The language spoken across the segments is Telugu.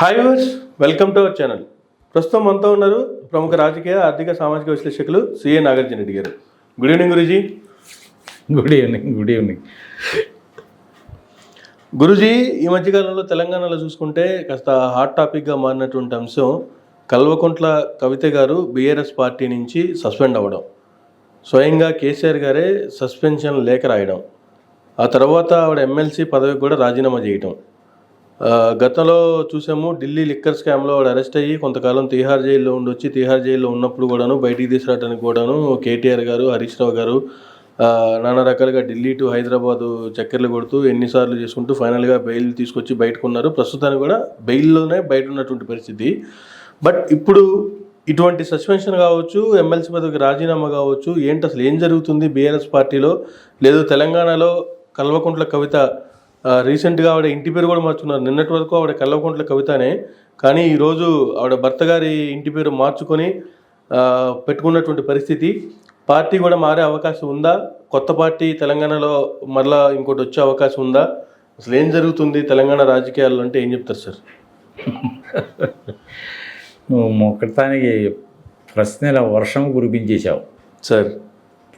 Hi viewers welcome to our channel ప్రస్తుతం మనతో ఉన్నారు ప్రముఖ రాజకీయ ఆర్థిక సామాజిక విశ్లేషకులు సిఏ నాగార్జున రెడ్డి గారు. Good evening Guruji. Good evening good evening గురూజీ ఈ మధ్యకాలంలో తెలంగాణలో చూసుకుంటే కాస్త హాట్ టాపిక్గా మారినటువంటి అంశం కల్వకుంట్ల కవిత గారు బీఆర్ఎస్ పార్టీ నుంచి సస్పెండ్ అవ్వడం. స్వయంగా కేసీఆర్ గారే సస్పెన్షన్ లేఖ రాయడం. ఆ తర్వాత ఆవిడ ఎమ్మెల్సీ పదవికి కూడా రాజీనామా చేయటం. గతంలో చూసాము ఢిల్లీ లిక్కర్ స్కామ్లో వాడు అరెస్ట్ అయ్యి కొంతకాలం తీహార్ జైల్లో ఉండొచ్చి తీహార్ జైల్లో ఉన్నప్పుడు కూడాను బయటికి తీసుకురావడానికి కూడాను కేటీఆర్ గారు హరీష్ రావు గారు నానా రకాలుగా ఢిల్లీ టు హైదరాబాదు చక్కెర్లు కొడుతూ ఎన్నిసార్లు చేసుకుంటూ ఫైనల్గా బెయిల్ తీసుకొచ్చి బయటకున్నారు. ప్రస్తుతానికి కూడా బెయిల్లోనే బయట ఉన్నటువంటి పరిస్థితి. బట్ ఇప్పుడు ఇటువంటి సస్పెన్షన్ కావచ్చు ఎమ్మెల్సీ పదవికి రాజీనామా కావచ్చు ఏంటి అసలు ఏం జరుగుతుంది? బీఆర్ఎస్ పార్టీలో లేదు తెలంగాణలో కల్వకుంట్ల కవిత రీసెంట్గా ఆవిడ ఇంటి పేరు కూడా మార్చుకున్నారు. నిన్నటి వరకు ఆవిడ కల్వకుంట్ల కవితనే. కానీ ఈరోజు ఆవిడ భర్త గారి ఇంటి పేరు మార్చుకొని పెట్టుకున్నటువంటి పరిస్థితి. పార్టీ కూడా మారే అవకాశం ఉందా? కొత్త పార్టీ తెలంగాణలో మరలా ఇంకోటి వచ్చే అవకాశం ఉందా? అసలు ఏం జరుగుతుంది తెలంగాణ రాజకీయాల్లో అంటే ఏం చెప్తారు సార్? నువ్వు మొక్కటానికి ప్రశ్నల వర్షం కురిపించేశావు. సార్.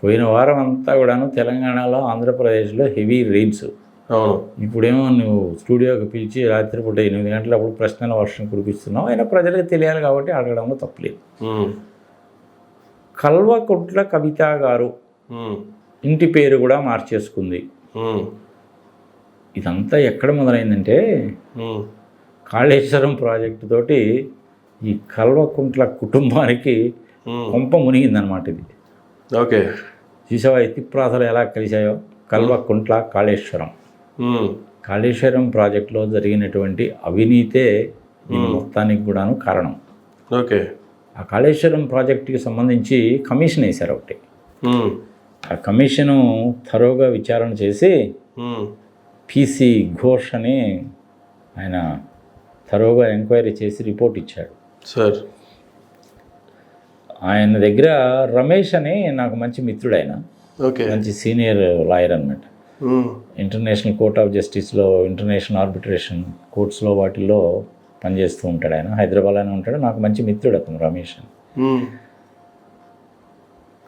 పోయిన వారం అంతా కూడాను తెలంగాణలో ఆంధ్రప్రదేశ్లో హెవీ రెయిన్స్ అవును. ఇప్పుడేమో నువ్వు స్టూడియోకి పిలిచి రాత్రిపూట ఎనిమిది గంటలప్పుడు ప్రశ్నల వర్షం కురిపిస్తున్నావు. అయినా ప్రజలకు తెలియాలి కాబట్టి అడగడంలో తప్పులేదు. కల్వకుట్ల కవిత గారు ఇంటి పేరు కూడా మార్చేసుకుంది. ఇదంతా ఎక్కడ మొదలైందంటే కాళేశ్వరం ప్రాజెక్టు తోటి ఈ కల్వకుంట్ల కుటుంబానికి. కొంప మునిగిందనమాట ఇది. ఓకే. చూసావా ఎత్తిప్రాసలు ఎలా కలిశాయో? కల్వకుంట్ల కాళేశ్వరం. కాళేశ్వరం ప్రాజెక్టులో జరిగినటువంటి అవినీతే దీని మొత్తానికి కూడాను కారణం. ఓకే. ఆ కాళేశ్వరం ప్రాజెక్టుకి సంబంధించి కమిషన్ వేశారు ఒకటి. ఆ కమిషను థరోగా విచారణ చేసి పిసి ఘోష్ అని ఆయన థరోగా ఎంక్వైరీ చేసి రిపోర్ట్ ఇచ్చాడు. సార్. ఆయన దగ్గర రమేష్ అని నాకు మంచి మిత్రుడు ఆయన. ఓకే. మంచి సీనియర్ లాయర్ అనమాట ఇంటర్నేషనల్ కోర్ట్ ఆఫ్ జస్టిస్లో ఇంటర్నేషనల్ ఆర్బిట్రేషన్ కోర్ట్స్లో వాటిల్లో పనిచేస్తూ ఉంటాడు ఆయన. హైదరాబాద్లోనే ఉంటాడు. నాకు మంచి మిత్రుడు అతను రమేష్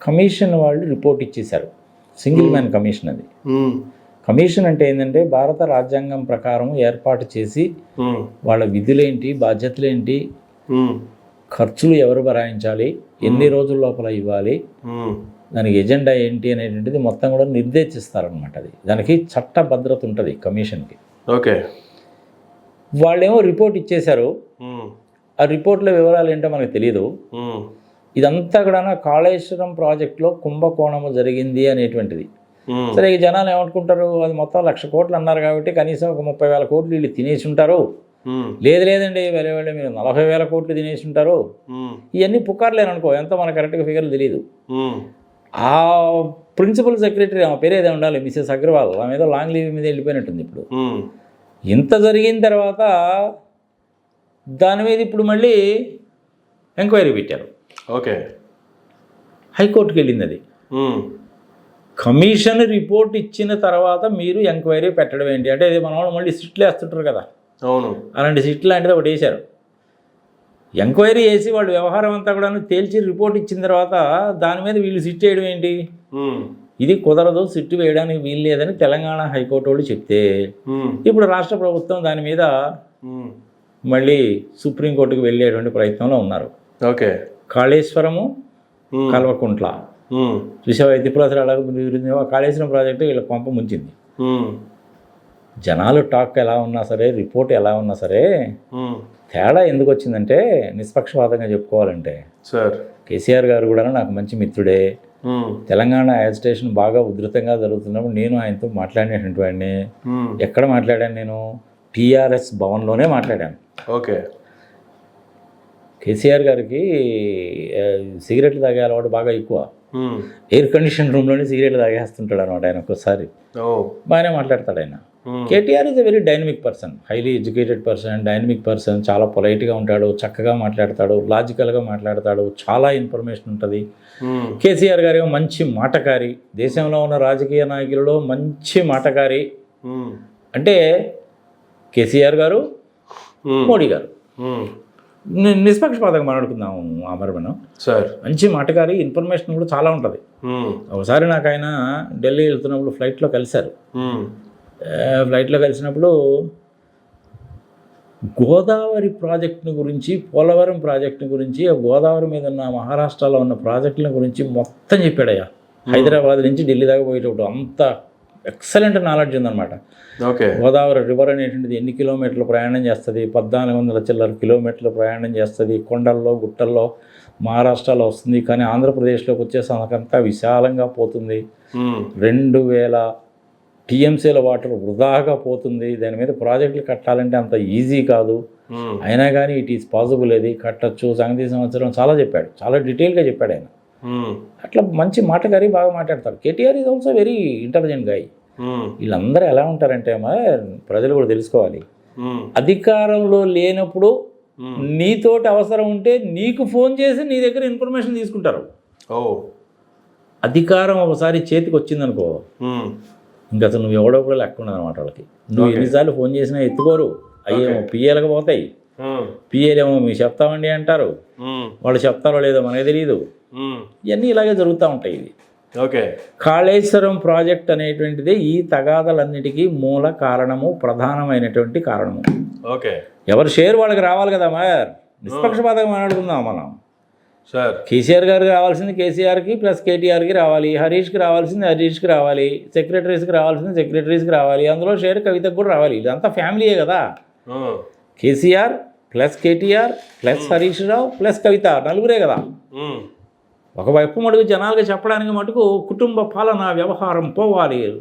కమిషన్ వాళ్ళు రిపోర్ట్ ఇచ్చేశారు. సింగిల్ మ్యాన్ కమిషన్ అది. కమిషన్ అంటే ఏంటంటే భారత రాజ్యాంగం ప్రకారం ఏర్పాటు చేసి వాళ్ళ విధులేంటి బాధ్యతలేంటి ఖర్చులు ఎవరు భరాయించాలి ఎన్ని రోజుల లోపల ఇవ్వాలి దానికి ఎజెండా ఏంటి అనేటువంటిది మొత్తం కూడా నిర్దేశిస్తారనమాట అది. దానికి చట్ట భద్రత ఉంటుంది కమిషన్కి. ఓకే. వాళ్ళేమో రిపోర్ట్ ఇచ్చేశారు. ఆ రిపోర్ట్లో వివరాలు ఏంటో మనకు తెలియదు ఇదంతా కూడా కాళేశ్వరం ప్రాజెక్టులో కుంభకోణము జరిగింది అనేటువంటిది. సరే ఈ జనాలు ఏమనుకుంటారు? అది మొత్తం లక్ష కోట్లు అన్నారు కాబట్టి కనీసం ఒక ముప్పై వేల కోట్లు వీళ్ళు తినేసి ఉంటారు. లేదు లేదండి వేరే వాళ్ళు మీరు నలభై వేల కోట్లు తినేసి ఉంటారు. ఇవన్నీ పుకార్లేననుకో ఎంత మనకు కరెక్ట్గా ఫిగర్లు తెలియదు ఆ ప్రిన్సిపల్ సెక్రటరీ ఆమె పేరు ఏదో ఉండాలి మిసెస్ అగర్వాల్ ఆమె ఏదో లాంగ్ లీవ్ మీద వెళ్ళిపోయినట్టుంది ఇప్పుడు. ఇంత జరిగిన తర్వాత దాని మీద ఇప్పుడు మళ్ళీ ఎంక్వైరీ పెట్టారు. ఓకే. హైకోర్టుకి వెళ్ళింది అది. కమిషన్ రిపోర్ట్ ఇచ్చిన తర్వాత మీరు ఎంక్వైరీ పెట్టడం ఏంటి? అంటే ఇది మన వాళ్ళు మళ్ళీ సిట్లు వేస్తుంటారు కదా. అవును. అలాంటి సిట్లు లాంటిది ఒకటి వేశారు. ఎంక్వైరీ చేసి వాళ్ళు వ్యవహారం అంతా కూడా తేల్చి రిపోర్ట్ ఇచ్చిన తర్వాత దాని మీద వీళ్ళు సిట్ వేయడం ఏంటి? ఇది కుదరదు సిట్టు వేయడానికి వీలు లేదని తెలంగాణ హైకోర్టు వాళ్ళు చెప్తే ఇప్పుడు రాష్ట్ర ప్రభుత్వం దాని మీద మళ్ళీ సుప్రీంకోర్టుకు వెళ్ళేటువంటి ప్రయత్నంలో ఉన్నారు. ఓకే. కాళేశ్వరము కల్వకుంట్ల. చూసావా ఎత్తిపులాసలు అలాగ కాళేశ్వరం ప్రాజెక్టు వీళ్ళ కొంప ముంచింది. జనాలు టాక్ ఎలా ఉన్నా సరే రిపోర్ట్ ఎలా ఉన్నా సరే తేడా ఎందుకు వచ్చిందంటే నిష్పక్షపాతంగా చెప్పుకోవాలంటే. సార్. కేసీఆర్ గారు కూడా నాకు మంచి మిత్రుడే. తెలంగాణ యాజిటేషన్ బాగా ఉధృతంగా జరుగుతున్నప్పుడు నేను ఆయనతో మాట్లాడినటువంటి వాడిని. ఎక్కడ మాట్లాడాను నేను? టీఆర్ఎస్ భవన్లోనే మాట్లాడాను. ఓకే. కేసీఆర్ గారికి సిగరెట్లు తాగే అలవాటు బాగా ఎక్కువ. ఎయిర్ కండిషన్ రూమ్లోనే సిగరెట్లు తాగేస్తుంటాడు అనమాట ఆయన ఒక్కోసారి. బాగానే మాట్లాడతాడు ఆయన. KTR is a very dynamic person highly educated person dynamic person చాలా పొలైట్గా ఉంటాడు చక్కగా మాట్లాడతాడు లాజికల్గా మాట్లాడతాడు చాలా ఇన్ఫర్మేషన్ ఉంటుంది. ఉమ్, కేసీఆర్ గారు మంచి మాటకారి దేశంలో ఉన్న రాజకీయ నాయకులలో మంచి మాటకారి. ఉమ్, అంటే కేసీఆర్ గారు మోడీ గారు. నిష్పక్షపాతంగా మాట్లాడుకుందాం అమర్ మనం సార్ మంచి మాటగారి ఇన్ఫర్మేషన్ కూడా చాలా ఉంటుంది. ఒకసారి నాకు ఆయన ఢిల్లీ వెళ్తున్నప్పుడు ఫ్లైట్లో కలిశారు. ఫ్లైట్లో కలిసినప్పుడు గోదావరి ప్రాజెక్టుని గురించి పోలవరం ప్రాజెక్టుని గురించి ఆ గోదావరి మీద ఉన్న మహారాష్ట్రలో ఉన్న ప్రాజెక్టుల గురించి మొత్తం చెప్పాడయ్యా. హైదరాబాద్ నుంచి ఢిల్లీ దాకా పోయేటప్పుడు అంత ఎక్సలెంట్ నాలెడ్జ్ ఉందన్నమాట. ఓకే. గోదావరి రివర్ అనేటువంటిది ఎన్ని కిలోమీటర్లు ప్రయాణం చేస్తుంది? పద్నాలుగు వందల చిల్లర కిలోమీటర్లు ప్రయాణం చేస్తుంది. కొండల్లో గుట్టల్లో మహారాష్ట్రలో వస్తుంది. కానీ ఆంధ్రప్రదేశ్లోకి వచ్చేసరికంతా విశాలంగా పోతుంది. రెండు వేల టీఎంసీల వాటర్ వృధాగా పోతుంది దాని మీద ప్రాజెక్టులు కట్టాలంటే అంత ఈజీ కాదు. అయినా కానీ ఇట్ ఈస్ పాసిబుల్ అది కట్టచ్చు సంగతి సంవత్సరం చాలా చెప్పాడు చాలా డీటెయిల్గా చెప్పాడు ఆయన. అట్లా మంచి మాటగారి బాగా మాట్లాడతారు KTR is also very intelligent guy. వీళ్ళందరూ ఎలా ఉంటారంటే ప్రజలు కూడా తెలుసుకోవాలి. అధికారంలో లేనప్పుడు. నీతోటి అవసరం ఉంటే నీకు ఫోన్ చేసి నీ దగ్గర ఇన్ఫర్మేషన్ తీసుకుంటారు ఓ అధికారం ఒకసారి చేతికి వచ్చిందనుకో. ఇంకా అసలు నువ్వు ఎవడో కూడా లెక్క ఉండదు అనమాట వాళ్ళకి. నువ్వు ఎన్నిసార్లు ఫోన్ చేసినా ఎత్తుకోరు. అయ్యేమో పిఏలకు పోతాయి. పిఏలేమో మీరు చెప్తామండి అంటారు. వాళ్ళు చెప్తారో లేదో మనకి తెలియదు. ఇవన్నీ ఇలాగే జరుగుతూ ఉంటాయి ఇది ఓకే. కాళేశ్వరం ప్రాజెక్ట్ అనేటువంటిది ఈ తగాదలన్నిటికీ మూల కారణము ప్రధానమైనటువంటి కారణము. ఓకే. ఎవరి షేర్ వాళ్ళకి రావాలి కదా మరి నిష్పక్షపాతంగా మాట్లాడుకుందాం మనం. సార్. కేసీఆర్ గారికి రావాల్సింది కేసీఆర్కి ప్లస్ కేటీఆర్కి రావాలి. హరీష్కి రావాల్సింది హరీష్కి రావాలి. సెక్రటరీస్కి రావాల్సింది సెక్రటరీస్కి రావాలి. అందులో షేర్ కవితకు కూడా రావాలి. ఇదంతా ఫ్యామిలీయే కదా. KCR plus KTR plus Harish Rao plus Kavitha నలుగురే కదా. ఒకవైపు మటుకు జనాలుగా చెప్పడానికి మటుకు కుటుంబ పాలన వ్యవహారం పోవాలి.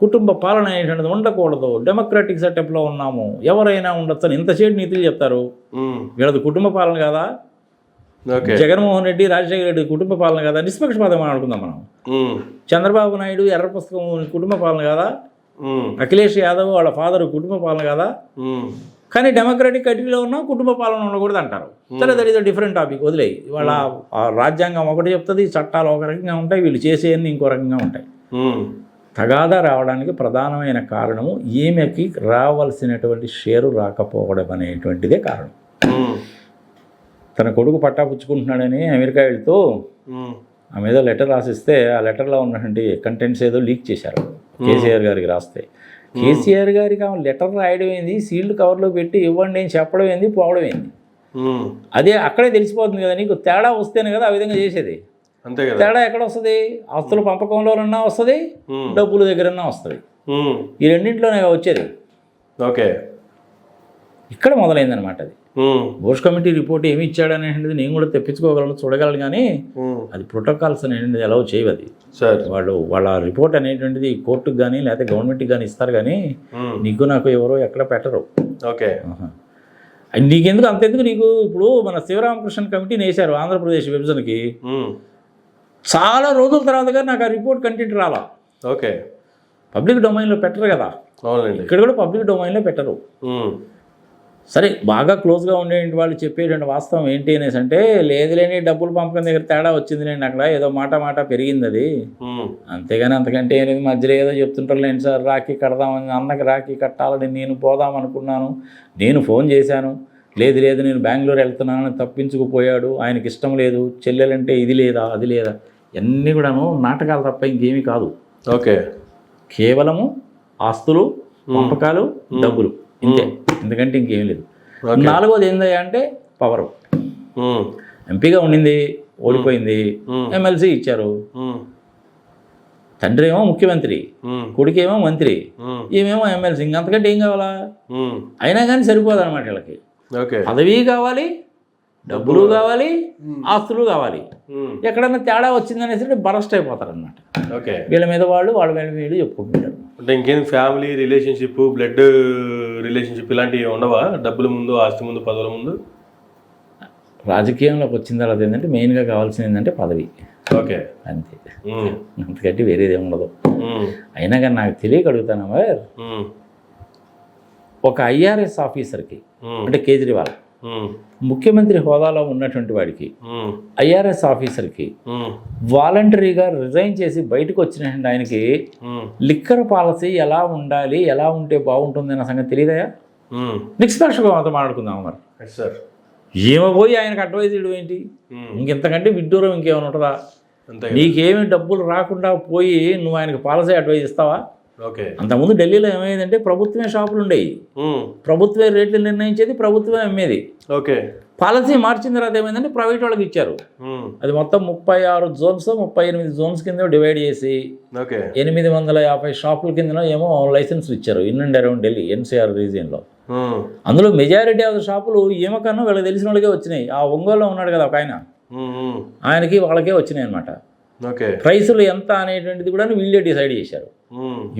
కుటుంబ పాలన అనేటువంటిది ఉండకూడదు. డెమోక్రటిక్ సెటప్లో ఉన్నాము. ఎవరైనా ఉండొచ్చు అని ఇంతసేపు నీతులు చెప్తారు. వీళ్ళది కుటుంబ పాలన కదా? జగన్మోహన్ రెడ్డి రాజశేఖర రెడ్డి కుటుంబ పాలన కదా? నిష్పక్షపాతం మాట్లాడుకుందాం మనం. చంద్రబాబు నాయుడు ఎర్ర పుస్తకం కుటుంబ పాలన కదా. అఖిలేష్ యాదవ్ వాళ్ళ ఫాదర్ కుటుంబ పాలన కదా. కానీ డెమోక్రటిక్ కంట్రీలో ఉన్న కుటుంబ పాలన ఉండకూడదు అంటారు. సరే దట్ ఈస్ డిఫరెంట్ టాపిక్ వదిలేయి. వాళ్ళ ఆ రాజ్యాంగం ఒకటి చెప్తుంది చట్టాలు ఒక రకంగా ఉంటాయి వీళ్ళు చేసేవన్నీ ఇంకో రకంగా ఉంటాయి. తగాదా రావడానికి ప్రధానమైన కారణము ఈమెకి రావాల్సినటువంటి షేరు రాకపోవడం అనేటువంటిదే కారణం. తన కొడుకు పట్టాపుచ్చుకుంటున్నాడని అమెరికా వెళ్తూ. ఆ మీద లెటర్ రాసిస్తే ఆ లెటర్లో ఉన్నటువంటి కంటెంట్స్ ఏదో లీక్ చేశారు. కేసీఆర్ గారికి రాస్తే. కేసీఆర్ గారికి ఆమె లెటర్ రాయడం ఏంది? సీల్డ్ కవర్లో పెట్టి ఇవ్వండి అని చెప్పడం ఏంది? పోవడం ఏంది. అదే అక్కడే తెలిసిపోతుంది కదా నీకు. తేడా వస్తేనే కదా ఆ విధంగా చేసేది. తేడా ఎక్కడ వస్తుంది? ఆస్తుల పంపకంలోనన్నా వస్తుంది. డబ్బుల దగ్గరన్నా వస్తుంది. ఈ రెండింటిలోనే వచ్చేది. ఓకే. ఇక్కడ మొదలైందనమాట అది. బోష్ కమిటీ రిపోర్ట్ ఏమి ఇచ్చాడు అనేటువంటిది నేను కూడా తెప్పించుకోగలను చూడగలను కానీ. అది ప్రోటోకాల్స్ అనేటువంటిది ఎలా చేయవు అది. సార్. వాళ్ళు వాళ్ళ రిపోర్ట్ అనేటువంటిది కోర్టుకు కానీ లేకపోతే గవర్నమెంట్కి కానీ ఇస్తారు కానీ. నీకు నాకు ఎవరో ఎక్కడ పెట్టరు. ఓకే. నీకెందుకు అంతెందుకు నీకు? ఇప్పుడు మన శివరామకృష్ణ కమిటీని వేశారు ఆంధ్రప్రదేశ్ విభజనకి. చాలా రోజుల తర్వాత కానీ నాకు ఆ రిపోర్ట్ కంటెంట్ రాలా. ఓకే. పబ్లిక్ డొమైన్లో పెట్టరు కదా. ఇక్కడ కూడా పబ్లిక్ డొమైన్లో పెట్టరు. సరే బాగా క్లోజ్గా ఉండే వాళ్ళు చెప్పేటువంటి వాస్తవం ఏంటి అనేసి అంటే లేదు లేని డబ్బులు పంపకం దగ్గర తేడా వచ్చింది నేను అక్కడ ఏదో మాట మాట పెరిగింది అది. అంతేగాని అంతకంటే లేదు మధ్యలో ఏదో చెప్తుంటారు లేండి సార్ రాఖీ కడదామని అన్నకి రాఖీ కట్టాలని నేను పోదాం అనుకున్నాను నేను ఫోన్ చేశాను లేదు లేదు నేను బెంగళూరు వెళ్తున్నానని తప్పించుకుపోయాడు ఆయనకి ఇష్టం లేదు చెల్లెలంటే ఇది లేదా అది లేదా ఇవన్నీ కూడాను నాటకాలు తప్ప ఇంకేమీ కాదు. ఓకే. కేవలము ఆస్తులు పంపకాలు డబ్బులు. ఇంతే ఎందుకంటే ఇంకేం లేదు నాలుగోది ఏందయ్యా అంటే పవరు. ఎంపీగా ఉండింది ఓడిపోయింది మ్మ్. ఎమ్మెల్సీ ఇచ్చారు. తండ్రి ఏమో ముఖ్యమంత్రి. కొడుకేమో మంత్రి మ్మ్. ఈమెమో ఎమ్మెల్సీ ఇంకంతకంటే ఏం కావాలా. అయినా కానీ సరిపోదు అనమాట వీళ్ళకి పదవి కావాలి డబ్బులు కావాలి. ఆస్తులు కావాలి. ఎక్కడన్నా తేడా వచ్చిందనేసి బరస్ట్ అయిపోతారు అనమాట ఓకే. వీళ్ళ మీద వాళ్ళు వాళ్ళ మీద వీళ్ళు చెప్పుకుంటుంటారు అంటే ఇంకేం ఫ్యామిలీ రిలేషన్షిప్ బ్లడ్ రిలేషన్షిప్ ఇలాంటివి ఉండవా? డబ్బుల ముందు ఆస్తి ముందు పదవుల ముందు? రాజకీయంలోకి వచ్చిన తర్వాత ఏంటంటే మెయిన్గా కావాల్సింది ఏంటంటే పదవి. ఓకే. అంతే. అంతకంటే వేరేది ఏమి ఉండదు. అయినా కానీ నాకు తెలియక అడుగుతాను. ఒక ఐఆర్ఎస్ ఆఫీసర్కి. అంటే కేజ్రీవాల్. ముఖ్యమంత్రి హోదాలో ఉన్నటువంటి వాడికి. ఐఆర్ఎస్ ఆఫీసర్కి. వాలంటరీగా రిజైన్ చేసి బయటకు వచ్చినటువంటి ఆయనకి. లిక్కర్ పాలసీ ఎలా ఉండాలి ఎలా ఉంటే బాగుంటుంది అన్న సంగతి తెలియదయా మ్మ్. నిష్పక్షపాతం మాట్లాడుకుందాం మరి సార్ ఏమో పోయి ఆయనకు అడ్వైజ్ ఇవ్వడం ఏంటి. ఇంకెంతకంటే విడ్డూరం ఇంకేమైనా ఉంటుందా నీకేమి డబ్బులు రాకుండా పోయి నువ్వు ఆయనకు పాలసీ అడ్వైజ్ ఇస్తావా అంతకుముందు ఢిల్లీలో ఏమైందంటే ప్రభుత్వమే షాపులు ఉండేవి మ్మ్. ప్రభుత్వమే రేట్లు నిర్ణయించేది ప్రభుత్వమే అమ్మేది. ఓకే. పాలసీ మార్చిన తర్వాత ఏమైందంటే ప్రైవేట్ వాళ్ళకి ఇచ్చారు. అది మొత్తం ముప్పై ఆరు జోన్స్ ముప్పై ఎనిమిది జోన్స్ కింద డివైడ్ చేసి ఎనిమిది వందల యాభై షాపుల కింద ఏమో లైసెన్స్ ఇచ్చారు in and around Delhi NCR రీజియన్లో. అందులో మెజారిటీ ఆఫ్ షాపులు ఏమకన్నా వీళ్ళకి తెలిసిన వాళ్ళకే వచ్చినాయి. ఆ ఒంగోలులో ఉన్నాడు కదా ఒక ఆయన. ఆయనకి వాళ్ళకే వచ్చినాయి అనమాట ప్రైసులు ఎంత అనేటువంటిది కూడా వీళ్ళే డిసైడ్ చేశారు.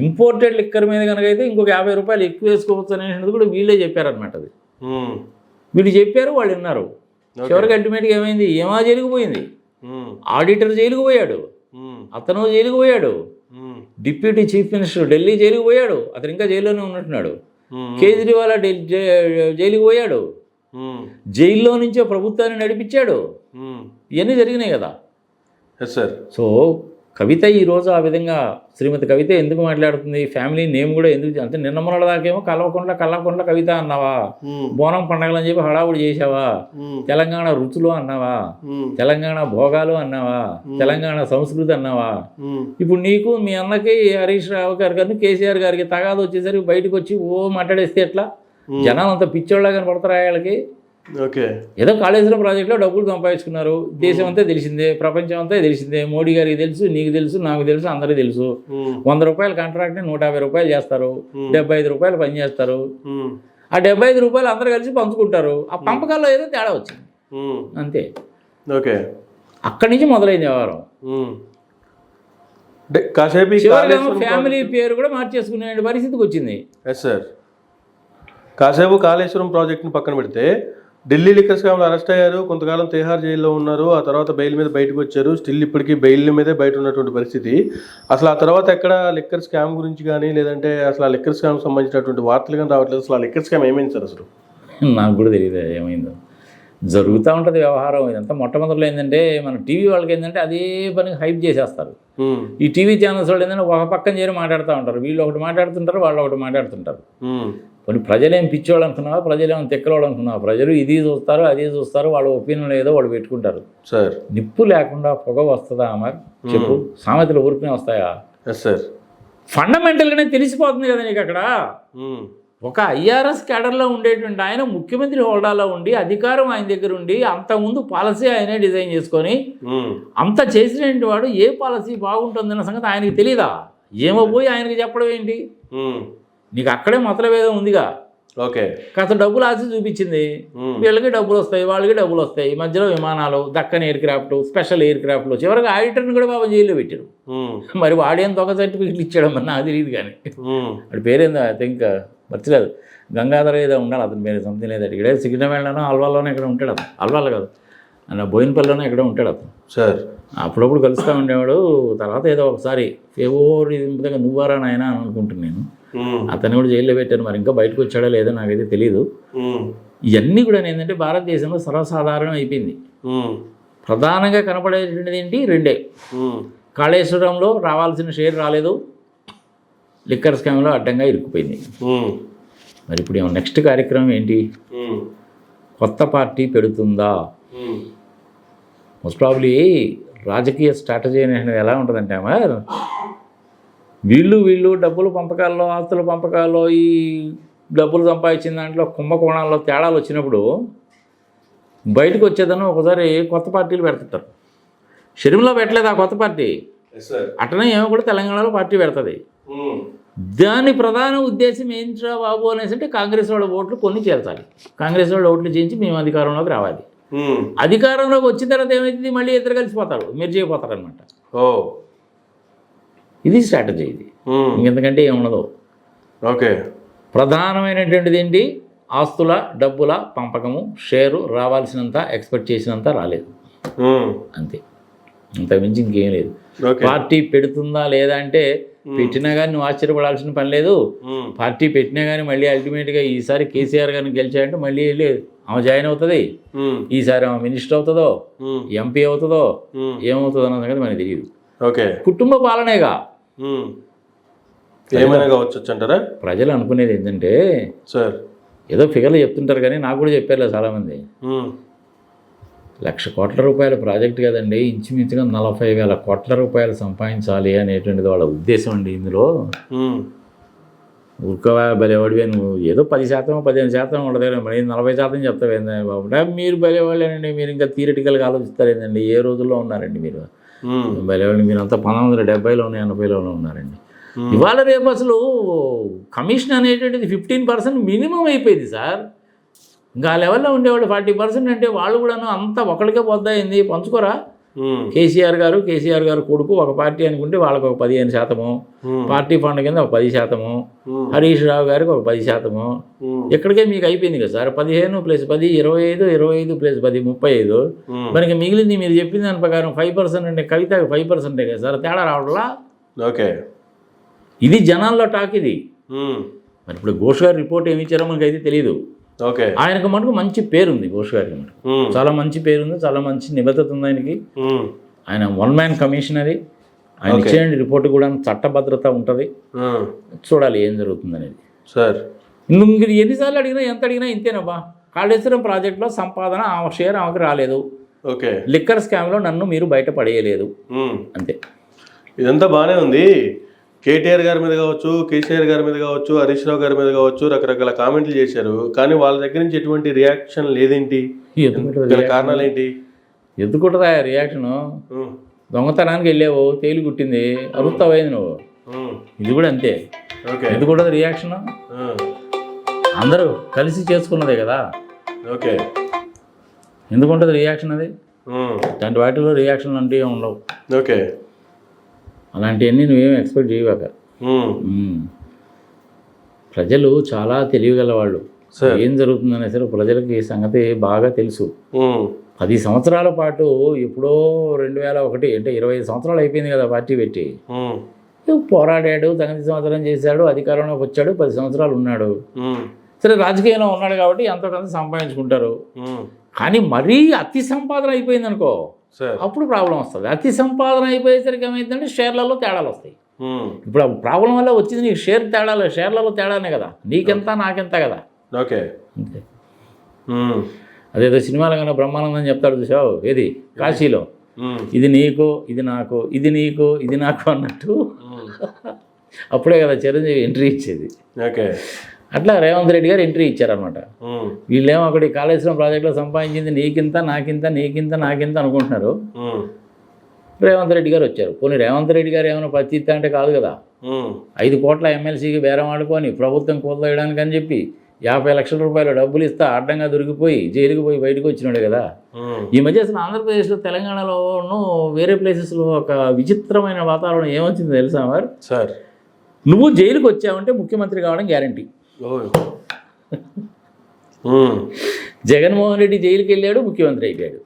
ఇంపోర్టెడ్ లిక్కర్ మీద కనుక అయితే ఇంకొక యాభై రూపాయలు ఎక్కువ వేసుకోవచ్చు అనేటువంటిది కూడా వీళ్ళే చెప్పారనమాట అది. వీళ్ళు చెప్పారు వాళ్ళు విన్నారు. చివరికి అల్టిమేట్గా ఏమైంది ఏమా జైలుకు పోయింది. ఆడిటర్ జైలుకు పోయాడు. అతను జైలుకు పోయాడు. డిప్యూటీ చీఫ్ మినిస్టర్ ఢిల్లీ జైలుకు పోయాడు అతను ఇంకా జైల్లోనే ఉన్నట్టున్నాడు. కేజ్రీవాల్ జైలుకు పోయాడు. జైల్లో నుంచే ప్రభుత్వాన్ని నడిపించాడు. ఇవన్నీ జరిగినాయి కదా సార్ సో కవిత ఈరోజు ఆ విధంగా శ్రీమతి కవిత ఎందుకు మాట్లాడుతుంది? ఫ్యామిలీ నేమ్ కూడా ఎందుకు అంటే నిన్న మొన్నటి దాకేమో కల్వకుంట్ల కల్వకుంట్ల కవిత అన్నావా. బోనం పండగలు అని చెప్పి హడావుడి చేసావా. తెలంగాణ రుచులు అన్నావా. తెలంగాణ భోగాలు అన్నావా? తెలంగాణ సంస్కృతి అన్నావా. ఇప్పుడు నీకు మీ అన్నకి హరీష్ రావు గారు కానీ కేసీఆర్ గారికి తగాదు వచ్చేసరికి బయటకు వచ్చి ఓ మాట్లాడేస్తే ఎట్లా? జనాలు అంత పిచ్చోళ్ళ కనపడతారా వాళ్ళకి? ఓకే. ఏదో కాళేశ్వరం ప్రాజెక్టులో డబ్బులు సంపాదించుకున్నారు. దేశం అంతా తెలిసిందే ప్రపంచం అంతా తెలిసిందే. మోడీ గారికి తెలుసు నీకు తెలుసు నాకు తెలుసు అందరికీ తెలుసు. వంద రూపాయల కాంట్రాక్ట్ని నూట యాభై రూపాయలు చేస్తారు. డెబ్బై ఐదు రూపాయలు పని చేస్తారు. మ్మ్. ఆ డెబ్బై ఐదు రూపాయలు అందరు కలిసి పంచుకుంటారు. ఆ పంపకాల్లో ఏదో తేడా వచ్చింది. అంతే. ఓకే. అక్కడి నుంచి మొదలైంది వ్యవహారం. కాసేపు ఫ్యామిలీ పేరు కూడా మార్చేసుకునే పరిస్థితికి వచ్చింది. ఎస్ సార్ కాసేపు కాళేశ్వరం ప్రాజెక్ట్ని పక్కన పెడితే ఢిల్లీ లిక్కర్ స్కామ్లో అరెస్ట్ అయ్యారు. కొంతకాలం తిహార్ జైల్లో ఉన్నారు. ఆ తర్వాత బెయిల్ మీద బయటకు వచ్చారు. స్టిల్ ఇప్పటికీ బెయిల్ మీదే బయట ఉన్నటువంటి పరిస్థితి. అసలు ఆ తర్వాత ఎక్కడ లిక్కర్ స్కామ్ గురించి కానీ లేదంటే అసలు ఆ లిక్కర్ స్కామ్ సంబంధించినటువంటి వార్తలు కానీ రావట్లేదు. అసలు ఆ లిక్కర్ స్కామ్ ఏమైంది సార్ అసలు? నాకు కూడా తెలియదు ఏమైందో. జరుగుతూ ఉంటుంది వ్యవహారం ఇదంతా. మొట్టమొదటిలో ఏంటంటే మన టీవీ వాళ్ళకి ఏంటంటే అదే పని హైప్ చేసేస్తారు. ఈ టీవీ ఛానల్స్ వాళ్ళు ఏంటంటే ఒక పక్కన చేరి మాట్లాడుతూ ఉంటారు. వీళ్ళు ఒకటి మాట్లాడుతుంటారు వాళ్ళు ఒకటి మాట్లాడుతుంటారు. కొన్ని ప్రజలేం పిచ్చోళ్ళు అనుకున్నావా? ప్రజలేం తెక్కలోళ్ళు అనుకున్నావా? ప్రజలు ఇది చూస్తారు అది చూస్తారు వాళ్ళ ఒపీనియన్ ఏదో వాళ్ళు పెట్టుకుంటారు. సార్. నిప్పు లేకుండా పొగ వస్తుందా అమర్ చెప్పు. సామెతలు ఊరికనే వస్తాయా? సార్. ఫండమెంటల్గానే తెలిసిపోతుంది కదా నీకు అక్కడ. ఒక ఐఆర్ఎస్ క్యాడర్లో ఉండేటువంటి ఆయన ముఖ్యమంత్రి హోదాలో ఉండి అధికారం ఆయన దగ్గర ఉండి అంతకుముందు పాలసీ ఆయనే డిజైన్ చేసుకొని. అంత చేసినటువంటి వాడు ఏ పాలసీ బాగుంటుందన్న సంగతి ఆయనకి తెలియదా ఏమో పోయి ఆయనకి చెప్పడం ఏంటి. నీకు అక్కడే మతలభేదం ఉందిగా. ఓకే. కాస్త డబ్బులు ఆశ చూపించింది. వీళ్ళకి డబ్బులు వస్తాయి వాళ్ళకి డబ్బులు వస్తాయి. మధ్యలో విమానాలు దక్కన్ ఎయిర్ క్రాఫ్ట్ స్పెషల్ ఎయిర్ క్రాఫ్ట్లు చివరికి ఆడిటర్ని కూడా బాబా జైల్లో పెట్టారు. మరి వాడేం దొంగ సర్టిఫికెట్లు ఇచ్చాడు మరి నాకు తెలియదు కానీ. వాడి పేరేందో ఐ థింక్ మర్చిలేదు గంగాధర ఏదో ఉండాలి అతని పేరు సంథింగ్ లేదు ఇక్కడ సిగ్నమేళ్ళలోనో అల్వాలోనో ఇక్కడ ఉంటాడు అతను. అల్వాలో కాదు. అన్న బోయినపల్లిలోనో ఇక్కడ ఉంటాడు అతను. సార్. అప్పుడప్పుడు కలుస్తూ ఉండేవాడు. తర్వాత ఏదో ఒకసారి ఏవో నువ్వారా నాయనా అని అనుకుంటున్నాను అతన్ని కూడా జైల్లో పెట్టాను మరి ఇంకా బయటకు వచ్చాడో లేదో నాకైతే తెలియదు. ఇవన్నీ కూడా ఏంటంటే భారతదేశంలో సర్వసాధారణం అయిపోయింది. ప్రధానంగా కనపడేటువంటిది ఏంటి రెండే. కాళేశ్వరంలో రావాల్సిన షేర్ రాలేదు లిక్కర్ స్కామ్లో అడ్డంగా ఇరుక్కుపోయింది. మరి ఇప్పుడు ఏమో నెక్స్ట్ కార్యక్రమం ఏంటి. కొత్త పార్టీ పెడుతుందా. మోస్ట్ ప్రాబ్లీ రాజకీయ స్ట్రాటజీ అనేది ఎలా ఉంటుందంటే వీళ్ళు వీళ్ళు డబ్బులు పంపకాల్లో ఆస్తుల పంపకాల్లో ఈ డబ్బులు సంపాదించిన దాంట్లో కుంభకోణాల్లో తేడాలు వచ్చినప్పుడు బయటకు వచ్చేదను ఒకసారి కొత్త పార్టీలు పెడుతుంటారు షెడ్యూల్లో పెట్టలేదు ఆ కొత్త పార్టీ. అట్లనే ఏమో కూడా తెలంగాణలో పార్టీ పెడుతుంది. మ్మ్. దాని ప్రధాన ఉద్దేశం ఏంట్రా బాబు అనేసి అంటే కాంగ్రెస్ వాళ్ళ ఓట్లు కొన్ని చేర్చాలి కాంగ్రెస్ వాళ్ళ ఓట్లు చేయించి మేము అధికారంలోకి రావాలి. మ్మ్. అధికారంలోకి వచ్చిన తర్వాత ఏమైంది మళ్ళీ ఇద్దరు కలిసిపోతారు. మీరు చేయపోతారు అనమాట ఓ ఇది స్ట్రాటజీ ఇది మ్మ్. ఇంకెంతకంటే ఏముండదు ఓకే ప్రధానమైనటువంటిది ఏంటి ఆస్తుల డబ్బుల పంపకము షేరు రావాల్సినంత ఎక్స్పెక్ట్ చేసినంత రాలేదు. అంతే అంతకుమించి ఇంకేం లేదు పార్టీ పెడుతుందా లేదా అంటే పెట్టినా కానీ నువ్వు ఆశ్చర్యపడాల్సిన పని లేదు. పార్టీ పెట్టినా కానీ మళ్ళీ అల్టిమేట్గా ఈసారి కేసీఆర్ గారిని గెలిచాయంటే మళ్ళీ వెళ్ళి ఆమె జాయిన్ అవుతుంది. ఈసారి ఆమె మినిస్టర్ అవుతుందో. ఎంపీ అవుతుందో. ఏమవుతుందో అన్న సంగతి మనకి తెలియదు ఓకే కుటుంబ పాలనేగా. ఏమైనా కావచ్చు అంటారా ప్రజలు అనుకునేది ఏంటంటే సార్. ఏదో ఫిగర్లు చెప్తుంటారు కానీ నాకు కూడా చెప్పారు చాలామంది. లక్ష కోట్ల రూపాయల ప్రాజెక్ట్ కదండి ఇంచుమించుగా నలభై వేల కోట్ల రూపాయలు సంపాదించాలి అనేటువంటిది వాళ్ళ ఉద్దేశం అండి ఇందులో. ఉరకవా బలేవాడివే నువ్వు ఏదో పది శాతం పదిహేను శాతం ఉండదు మరి నలభై శాతం చెప్తావేందా బాబు? అంటే మీరు బలేవాళ్ళేనండి మీరు ఇంకా థియరిటికల్గా ఆలోచిస్తారేందండి? ఏ రోజుల్లో ఉన్నారండి మీరు? ఉమ్, బలేవాళ్ళు మీరు అంతా పంతొమ్మిది వందల డెబ్బైలోనే ఎనభైలోనే ఉన్నారండి. ఇవాళ రేపు అసలు కమిషన్ అనేటువంటిది ఫిఫ్టీన్ పర్సెంట్ మినిమం అయిపోయింది సార్. ఇంకా ఆ లెవెల్లో ఉండేవాళ్ళు ఫార్టీ పర్సెంట్ అంటే వాళ్ళు కూడాను అంతా ఒకరికే పొద్దాయింది పంచుకోరా? కేసీఆర్ గారు కేసీఆర్ గారు కొడుకు ఒక పార్టీ అనుకుంటే వాళ్ళకి ఒక పదిహేను శాతము పార్టీ ఫండ్ కింద ఒక పది శాతము హరీష్ రావు గారికి ఒక పది శాతము. ఇక్కడికే మీకు అయిపోయింది కదా సార్? పదిహేను ప్లస్ పది ఇరవై ఐదు ఇరవై ఐదు ప్లస్ పది ముప్పై ఐదు. మనకి మిగిలింది మీరు చెప్పిన దాని ప్రకారం ఫైవ్ పర్సెంట్ అంటే కవితకి ఫైవ్ పర్సెంటే కదా సార్? తేడా రావడంలా ఓకే. ఇది జనాల్లో టాక్ ఇది. మరి ఇప్పుడు ఘోష్ గారి రిపోర్ట్ ఏమి ఇచ్చారో మనకి అయితే తెలియదు ఓకే. ఆయనకు మటుకు మంచి పేరుంది ఘోష్ గారికి మటుకు. చాలా మంచి పేరుంది చాలా మంచి నిబద్ధత ఉంది ఆయనకి. ఆయన వన్ మ్యాన్ కమిషనరీ. ఆయన ఇచ్చే రిపోర్ట్ కూడా చట్టభద్రత ఉంటుంది. చూడాలి ఏం జరుగుతుంది అనేది. సార్. ఇంక ఎన్నిసార్లు అడిగినా ఎంత అడిగినా ఇంతేనబ్బా. కాళేశ్వరం ప్రాజెక్టులో సంపాదన ఆమె షేర్ ఆమెకు రాలేదు. ఓకే. లిక్కర్ స్కామ్లో నన్ను మీరు బయట పడేయలేదు. అంతే. ఇదంతా బాగానే ఉంది. కేటీఆర్ గారి మీద కావచ్చు కేసీఆర్ గారి మీద కావచ్చు హరీష్ రావు గారి మీద కావచ్చు రకరకాల కామెంట్లు చేశారు. కానీ వాళ్ళ దగ్గర నుంచి ఎటువంటి రియాక్షన్ లేదేంటి? కారణాలు ఏంటి ఎందుకుంటుందా రియాక్షను? దొంగతనానికి వెళ్ళావు తేలి కుట్టింది అరుస్తావైంది నువ్వు? ఇది కూడా అంతే. ఓకే. ఎందుకుంటుంది రియాక్షన్? అందరూ కలిసి చేసుకున్నదే కదా. ఓకే. ఎందుకుంటుంది రియాక్షన్ అది? ఇట్లాంటి వాటిలో రియాక్షన్లు అంటే ఉండవు. ఓకే. అలాంటివన్నీ నువ్వేం ఎక్స్పెక్ట్ చేయవాక. ప్రజలు చాలా తెలివిగల వాళ్ళు సార్. ఏం జరుగుతుందనే సరే ప్రజలకి ఈ సంగతి బాగా తెలుసు. పది సంవత్సరాల పాటు ఎప్పుడో రెండు వేల ఒకటి అంటే ఇరవై ఐదు సంవత్సరాలు అయిపోయింది కదా పార్టీ పెట్టి. పోరాడాడు సంగతి సంవత్సరం చేశాడు అధికారంలోకి వచ్చాడు పది సంవత్సరాలు ఉన్నాడు. సరే రాజకీయంలో ఉన్నాడు కాబట్టి ఎంతో కొంత సంపాదించుకుంటారు కానీ మరీ అతి సంపాదన అయిపోయింది అనుకో అప్పుడు ప్రాబ్లం వస్తుంది. అతి సంపాదన అయిపోయేసరికి ఏమైందంటే షేర్లలో తేడాలు వస్తాయి. ఇప్పుడు ఆ ప్రాబ్లం వల్ల వచ్చింది నీకు షేర్ తేడాలు షేర్లలో తేడానే కదా. నీకెంత నాకెంత కదా. ఓకే. అంతే. అదేదో సినిమాలో కన్నా బ్రహ్మానందం చెప్తాడు చూసావు? ఏది? కాశీలో. ఇది నీకు ఇది నాకు ఇది నీకు ఇది నాకు అన్నట్టు. అప్పుడే కదా చిరంజీవి ఎంట్రీ ఇచ్చేది. ఓకే. అట్లా రేవంత్ రెడ్డి గారు ఎంట్రీ ఇచ్చారనమాట వీళ్ళేమో అక్కడ ఈ కాళేశ్వరం ప్రాజెక్టులో సంపాదించింది నీకింత నాకింత నీకింత నాకింత అనుకుంటున్నారు. రేవంత్ రెడ్డి గారు వచ్చారు. పోనీ రేవంత్ రెడ్డి గారు ఏమైనా పచ్చిత్త అంటే కాదు కదా. ఐదు కోట్ల ఎమ్మెల్సీకి బేరం ఆడుకొని ప్రభుత్వం కూలదోయడానికి అని చెప్పి యాభై లక్షల రూపాయలు డబ్బులు ఇస్తా అడ్డంగా దొరికిపోయి జైలుకి పోయి బయటకు వచ్చినాడు కదా. ఈ మధ్య అసలు ఆంధ్రప్రదేశ్లో తెలంగాణలోనూ వేరే ప్లేసెస్లో ఒక విచిత్రమైన వాతావరణం ఏమొచ్చిందో తెలుసా మరి సార్. నువ్వు జైలుకి వచ్చావంటే ముఖ్యమంత్రి కావడం గ్యారంటీ జగన్మోహన్ రెడ్డి జైలుకి వెళ్ళాడు ముఖ్యమంత్రి అయిపోయాడు.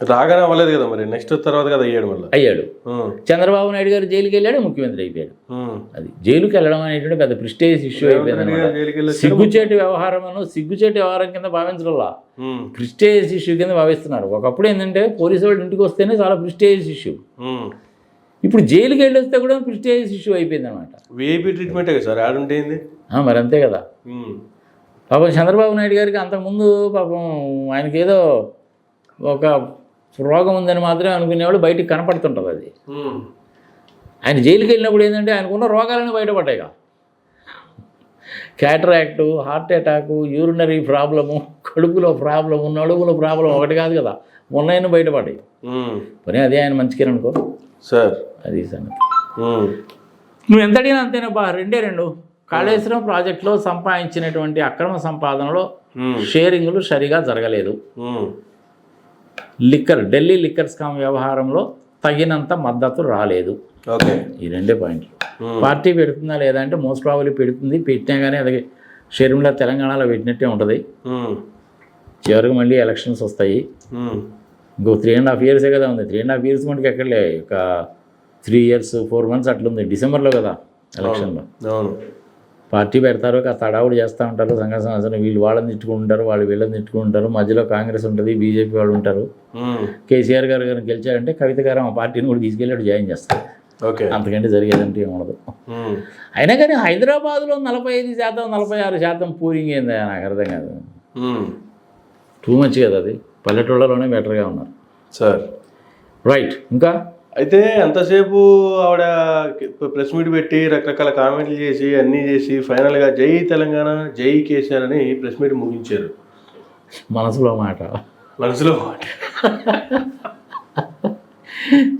రాగానే అవ్వలేదు కదా మరి. నెక్స్ట్ తర్వాత కదా అయ్యాడు మళ్ళీ? అయ్యాడు. చంద్రబాబు నాయుడు గారు జైలుకి వెళ్ళాడు ముఖ్యమంత్రి అయిపోయాడు. అది జైలుకి వెళ్ళడం అనేటువంటి పెద్ద ప్రిస్టేజ్ ఇష్యూ అయిపోయింది. సిగ్గుచేటి వ్యవహారం సిగ్గుచేటి వ్యవహారం కింద భావించడంలా? ఉమ్, ప్రిస్టేజ్ ఇష్యూ కింద భావిస్తున్నారు. ఒకప్పుడు ఏంటంటే పోలీసు వాళ్ళు ఇంటికి వస్తేనే చాలా ప్రిస్టేజ్ ఇష్యూ. ఇప్పుడు జైలుకి వెళ్ళి వస్తే కూడా ప్రిస్టేజ్ ఇష్యూ అయిపోయింది అనమాట. విఐపి ట్రీట్మెంటే కదా సార్? ఏంది? మరి అంతే కదా. పాపం చంద్రబాబు నాయుడు గారికి అంతకుముందు పాపం ఆయనకి ఏదో ఒక రోగం ఉందని మాత్రమే అనుకునేవాడు బయటికి కనపడుతుంటుంది అది. ఆయన జైలుకి వెళ్ళినప్పుడు ఏంటంటే ఆయనకున్న రోగాలన్నీ బయటపడ్డాయిగా cataract heart attack urinary problem కడుపులో ప్రాబ్లము నడుములో ప్రాబ్లం ఒకటి కాదు కదా. ఉన్నాయని బయటపడ్డాయి. పోనీ అదే ఆయన మంచిగా అనుకో సార్. అది సంగతి. నువ్వు ఎంత అడిగినా అంతేనబ్బా రెండే రెండు. కాళేశ్వరం ప్రాజెక్టులో సంపాదించినటువంటి అక్రమ సంపాదనలో షేరింగ్లు సరిగా జరగలేదు. లిక్కర్ ఢిల్లీ లిక్కర్ స్కామ్ వ్యవహారంలో తగినంత మద్దతు రాలేదు. ఓకే. ఈ రెండే పాయింట్లు. పార్టీ పెడుతుందా లేదా అంటే మోస్ట్ ప్రాబబ్లీ పెడుతుంది. పెట్టినా కానీ అది షర్మిల తెలంగాణలో పెట్టినట్టే ఉంటుంది. చివరికి మళ్ళీ ఎలక్షన్స్ వస్తాయి. ఇంకో త్రీ అండ్ హాఫ్ ఇయర్సే కదా ఉంది. త్రీ అండ్ హాఫ్ ఇయర్స్ మనకి ఎక్కడలే? ఒక త్రీ ఇయర్స్ ఫోర్ మంత్స్ అట్లుంది. డిసెంబర్లో కదా ఎలక్షన్లో. అవును. పార్టీ పెడతారు కాస్త తడావుడు చేస్తూ ఉంటారు సంఘ సంవత్సరం వీళ్ళు వాళ్ళని తిట్టుకుంటారు వాళ్ళు వీళ్ళని తిట్టుకుంటారు మధ్యలో కాంగ్రెస్ ఉంటుంది బీజేపీ వాళ్ళు ఉంటారు. కేసీఆర్ గారు గారు గెలిచారంటే కవిత గారు ఆ పార్టీని కూడా తీసుకెళ్ళాడు జాయిన్ చేస్తారు. ఓకే. అంతకంటే జరిగేదంటే ఉండదు. అయినా కానీ హైదరాబాద్లో నలభై ఐదు శాతం నలభై ఆరు శాతం పూరింగ్ ఏందా నాకు అర్థం కాదు. టూ మచ్ కదా అది. పల్లెటూళ్ళలోనే బెటర్గా ఉన్నారు. సార్. రైట్ ఇంకా? అయితే అంతసేపు ఆవిడ ప్రెస్ మీట్ పెట్టి రకరకాల కామెంట్లు చేసి అన్నీ చేసి ఫైనల్గా జై తెలంగాణ జై కేసీఆర్ అని ప్రెస్ మీట్ ముగించారు. మనసులో మాట. మనసులో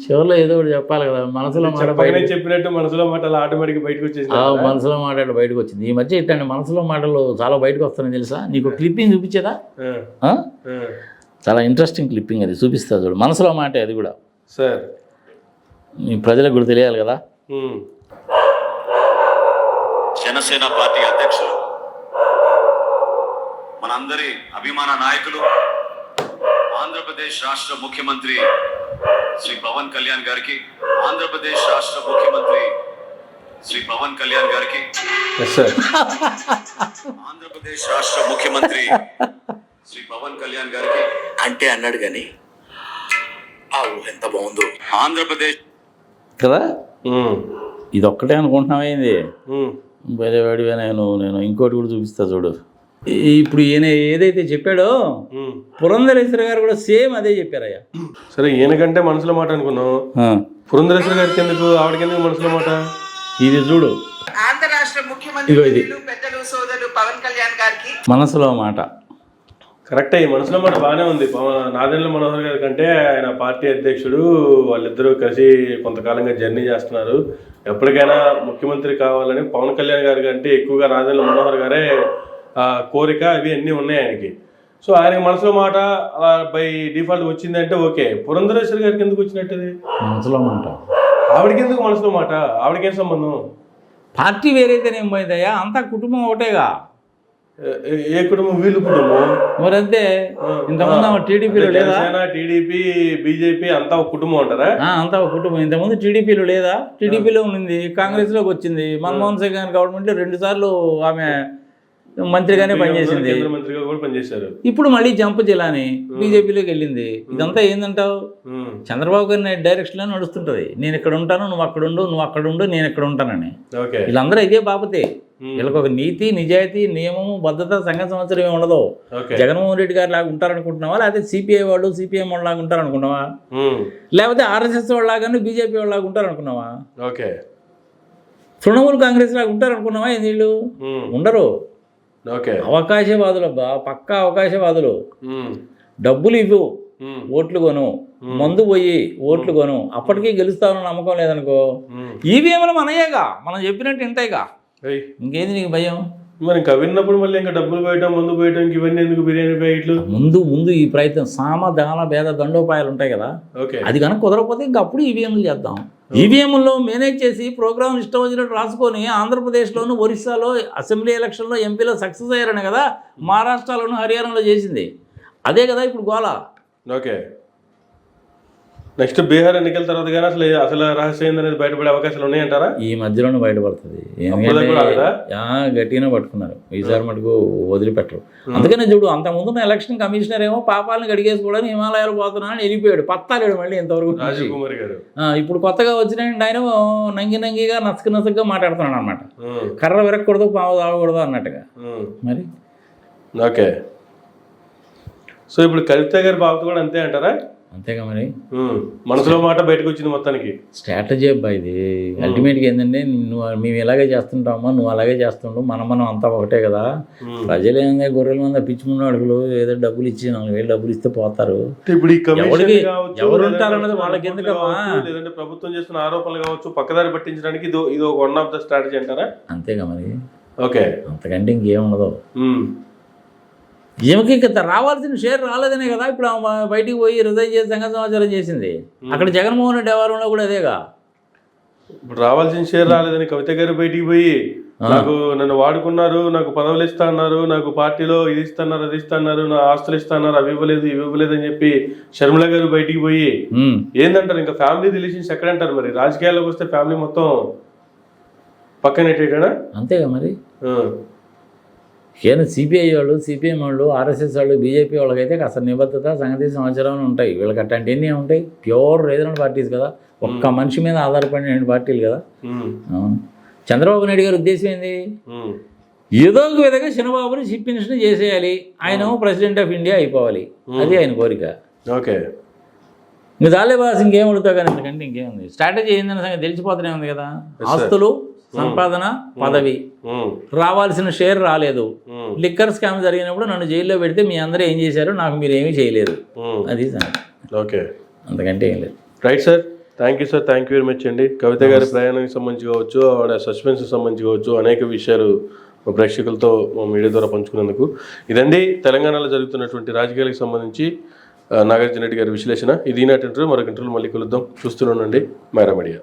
చివరిలో ఏదో ఒకటి చెప్పాలి కదా మనసులో మాట బయట చెప్పినట్టు మనసులో మాటలు ఆటోమేటిక్ బయటకు వచ్చేసి ఆ, మనసులో మాటలు బయటకు వచ్చింది. ఈ మధ్య ఇట్లాంటి మనసులో మాటలు చాలా బయటకు వస్తున్నాయి తెలుసా? నీకు క్లిప్పింగ్ చూపించేదా? చాలా ఇంట్రెస్టింగ్ క్లిప్పింగ్ అది చూపిస్తా చూడు. మనసులో మాట అది కూడా. సార్ ప్రజలకు కూడా తెలియాలి కదా. జనసేన పార్టీ అధ్యక్షులు మనందరి అభిమాన నాయకులు ఆంధ్రప్రదేశ్ రాష్ట్ర ముఖ్యమంత్రి శ్రీ పవన్ కళ్యాణ్ గారికి ఆంధ్రప్రదేశ్ రాష్ట్ర ముఖ్యమంత్రి శ్రీ పవన్ కళ్యాణ్ గారికి ఆంధ్రప్రదేశ్ రాష్ట్ర ముఖ్యమంత్రి శ్రీ పవన్ కళ్యాణ్ గారికి అంటే అన్నాడు కానీ ఆ ఊహ ఎంత బాగుందో. ఆంధ్రప్రదేశ్ కదా. ఇది ఒక్కటే ఉమ్. వేరేవాడిగా నేను నేను ఇంకోటి కూడా చూపిస్తా చూడు. ఇప్పుడు ఈయన ఏదైతే చెప్పాడో. పురంధరేశ్వర గారు కూడా సేమ్ అదే చెప్పారయ్యా. సరే ఈయనకంటే మనసులో మాట అనుకున్నాం పురంధరేశ్వర గారికి ఎందుకు ఆవిడకి ఎందుకు మనసులో మాట? ఇది చూడు. ఆంధ్ర రాష్ట్ర ముఖ్యమంత్రి పెద్దలు సోదరులు పవన్ కళ్యాణ్ గారికి మనసులో మాట. కరెక్టే ఈ మనసులో మాట బాగానే ఉంది. పవన్ నాదెండ్ల మనోహర్ గారి కంటే ఆయన పార్టీ అధ్యక్షుడు వాళ్ళిద్దరూ కలిసి కొంతకాలంగా జర్నీ చేస్తున్నారు. ఎప్పటికైనా ముఖ్యమంత్రి కావాలని పవన్ కళ్యాణ్ గారి కంటే ఎక్కువగా నాదెండ్ల మనోహర్ గారే ఆ, కోరిక అవి అన్నీ ఉన్నాయి ఆయనకి. సో ఆయనకి మనసులో మాట అలా బై డిఫాల్ట్ వచ్చిందంటే ఓకే. పురంధరేశ్వరి గారికి ఎందుకు వచ్చినట్టుది? మనసులో మాట. ఆవిడకి ఎందుకు మనసులో మాట? ఆవిడకేం సంబంధం? పార్టీ వేరైతేనేం పోయిందయ్యా? అంతా కుటుంబం ఒకటేగా. ఏ- కుటుంబం వీళ్ళు కుటుంబం? మరంతే ఇంతకుముందు ఆమె టీడీపీలో లేదా? టీడీపీ బీజేపీ అంతా ఒక కుటుంబం అంటారా? అంతా ఒక కుటుంబం. ఇంతకుముందు టీడీపీలో లేదా? టీడీపీలో ఉంది కాంగ్రెస్లోకి వచ్చింది. మన్మోహన్ సింగ్ గారి గవర్నమెంట్లో రెండు సార్లు ఆమె మంత్రిగానే పనిచేసింది. కేంద్ర మంత్రిగా కూడా పనిచేశారు. ఇప్పుడు మళ్ళీ జంప్ జిల్లాని బీజేపీలోకి వెళ్ళింది. ఇదంతా ఏందంటావు? చంద్రబాబు గారి డైరెక్షన్లో నడుస్తుంటది. నేను ఇక్కడ ఉంటాను నువ్వు అక్కడ ఉండు నువ్వు అక్కడ ఉండు నేను ఇక్కడ ఉంటానని. వీళ్ళందరూ ఇదే బాపతే. వీళ్ళకి ఒక నీతి నిజాయితీ నియమము భద్రత సంఘ సంవత్సరం ఏమి ఉండదు జగన్మోహన్ రెడ్డి గారు లాగా ఉంటారనుకుంటున్నావా? లేకపోతే సిపిఐ వాళ్ళు సిపిఎం వాళ్ళు లాగా ఉంటారనుకున్నావా ఉమ్, లేకపోతే ఆర్ఎస్ఎస్ వాళ్ళలాగాను బీజేపీ వాళ్ళలాగా ఉంటారనుకున్నావా ఓకే తృణమూల్ కాంగ్రెస్ లాగా ఉంటారనుకున్నావా వీళ్ళు? ఉమ్, ఉండరు. ఓకే అవకాశవాదులు అబ్బా పక్కా అవకాశవాదులు. డబ్బులు ఇవ్వు ఓట్లు కొను మందు పోయి ఓట్లు కొను. అప్పటికీ గెలుస్తామని నమ్మకం లేదనుకో. ఈవీఎంలు మనయేగా. మనం చెప్పినట్టు ఏయ్, ఇంకేంది నీకు భయం? మరి ఇంకా విన్నప్పుడు మళ్ళీ ఇంకా డబ్బులు పోయటం ముందు పోయటం ఇవన్నీ ఎందుకు బిర్యానీ ప్యాకెట్లు ముందు ముందు ఈ ప్రయత్నం. సామ దాన భేద దండోపాయాలు ఉంటాయి కదా. ఓకే. అది కనుక కుదరకపోతే ఇంక అప్పుడు ఈవీఎంలు చేద్దాం. ఈవీఎంలో మేనేజ్ చేసి ప్రోగ్రామ్ ఇష్టం వచ్చినట్టు రాసుకొని ఆంధ్రప్రదేశ్లోను ఒరిస్సాలో అసెంబ్లీ ఎలక్షన్లో ఎంపీలో సక్సెస్ అయ్యారని కదా మహారాష్ట్రలోను హర్యానాలో చేసింది. అదే కదా ఇప్పుడు గోల. ఓకే. నెక్స్ట్ బీహార్ ఎన్నికల తర్వాత కానీ అసలు అసలు రహస్యం ఏందనేది బయటపడే అవకాశాలు ఉన్నాయంటారా? ఈ మధ్యలోనే బయటపడుతుంది. గట్టిగానే పట్టుకున్నారు. ఈసారి మటుకు వదిలిపెట్టరు. అందుకనే చూడు అంత ముందున్న ఎలక్షన్ కమిషనర్ ఏమో పాపాలను గడిగేసుకోవడానికి హిమాలయాలు పోతున్నానని వెళ్ళిపోయాడు. పత్తాలేడు మళ్ళీ ఇంతవరకు. ఇప్పుడు కొత్తగా వచ్చిన ఆయన? నంగి నంగిగా నసక నసకగా మాట్లాడుతున్నాడు అనమాట కర్ర విరక్కూడదు పావు తాగకూడదు అన్నట్టుగా. మరి? ఓకే. సో ఇప్పుడు కవిత గారి బాబు కూడా అంతే అంటారా? అంతేగా మరి? మనసులో మాట బయటకు వచ్చింది మొత్తానికి. స్ట్రాటజీ అబ్బా ఇది. అల్టిమేట్గా ఏంటంటే నువ్వు మేము ఇలాగే చేస్తుంటామా? నువ్వు అలాగే చేస్తుండు. మనం మనం అంతా ఒకటే కదా. ప్రజలు ఏంగా గొర్రెల మంది పిచ్చి అడుగులు ఏదో డబ్బులు ఇచ్చి నాలుగు వేలు డబ్బులు ఇస్తే పోతారు. ఇప్పుడు ఎవరికి- ఎవరు ఉంటారన్నది వాళ్ళకి ఎందుకమ్మా? కావచ్చు, లేదంటే ప్రభుత్వం చేస్తున్న ఆరోపణలు కావచ్చు పక్కదారి పట్టించడానికి ఇది ఇది ఒక వన్ ఆఫ్ ద స్ట్రాటజీ అంటారా? అంతేగా మరి. ఓకే. అంతకంటే ఇంకేం ఉండదు. ఈమెకి ఇక రావాల్సిన షేర్ రాలేదనే కదా ఇప్పుడు బయటికి పోయి రిజైన్ చేసి సంఘ సమాచారం చేసింది. అక్కడ జగన్మోహన్ రెడ్డి వ్యవహారంలో కూడా అదేగా? ఇప్పుడు రావాల్సిన షేర్ రాలేదని కవిత గారు బయటికి పోయి నాకు నన్ను వాడుకున్నారు నాకు పదవులు ఇస్తా అన్నారు నాకు పార్టీలో ఇది ఇస్తున్నారు అది ఇస్తున్నారు నా ఆస్తులు ఇస్తున్నారు అవి ఇవ్వలేదు ఇవి ఇవ్వలేదు అని చెప్పి షర్మిల గారు బయటికి పోయి. ఏందంటారు? ఇంకా ఫ్యామిలీ రిలేషన్స్ ఎక్కడంటారు మరి? రాజకీయాల్లోకి వస్తే ఫ్యామిలీ మొత్తం పక్కన అంతేగా మరి? ఏదైనా సిపిఐ వాళ్ళు సిపిఎం వాళ్ళు ఆర్ఎస్ఎస్ వాళ్ళు బీజేపీ వాళ్ళకైతే కాస్త నిబద్ధత సంగతి సంవత్సరం ఉంటాయి. వీళ్ళకి అట్లాంటివన్నీ ఉంటాయి? ప్యూర్ రీజనల్ పార్టీస్ కదా. ఒక్క మనిషి మీద ఆధారపడిన పార్టీలు కదా. చంద్రబాబు నాయుడు గారి ఉద్దేశం ఏంది? ఏదో ఒక విధంగా చిన్నబాబుని చీఫ్ మినిస్టర్ చేసేయాలి. ఆయన ప్రెసిడెంట్ ఆఫ్ ఇండియా అయిపోవాలి. అది ఆయన కోరిక. ఓకే. ఇంకా చాలే బాస్ ఇంకేం అడుగుతావు కానీ? ఎందుకంటే ఇంకేముంది? స్ట్రాటజీ ఏందన్న సంగతి తెలిసిపోతూనే ఉంది కదా. ఆస్తులు సంపాదన పదవి. రావాల్సిన షేర్ రాలేదు. లిక్కర్ స్కామ్ జరిగినప్పుడు నన్ను జైల్లో పెడితే మీ అందరూ ఏం చేశారు నాకు మీరు ఏమీ చేయలేరు ఉమ్, అది ఓకే. అంతకంటే ఏం లేదు. Right sir. Thank you sir thank you very much అండి. కవిత గారి ప్రయాణానికి సంబంధించి కావచ్చు ఆవిడ సస్పెన్స్కి సంబంధించి కావచ్చు అనేక విషయాలు మా ప్రేక్షకులతో మా మీడియా ద్వారా పంచుకున్నందుకు. ఇదండి తెలంగాణలో జరుగుతున్నటువంటి రాజకీయాలకు సంబంధించి నాగార్జున రెడ్డి గారి విశ్లేషణ. ఇది ఈనాటి ఇంటర్వ్యూ. మరొక ఇంటర్వ్యూ మళ్ళీ కలుద్దాం. చూస్తూనే ఉండండి. Myra media.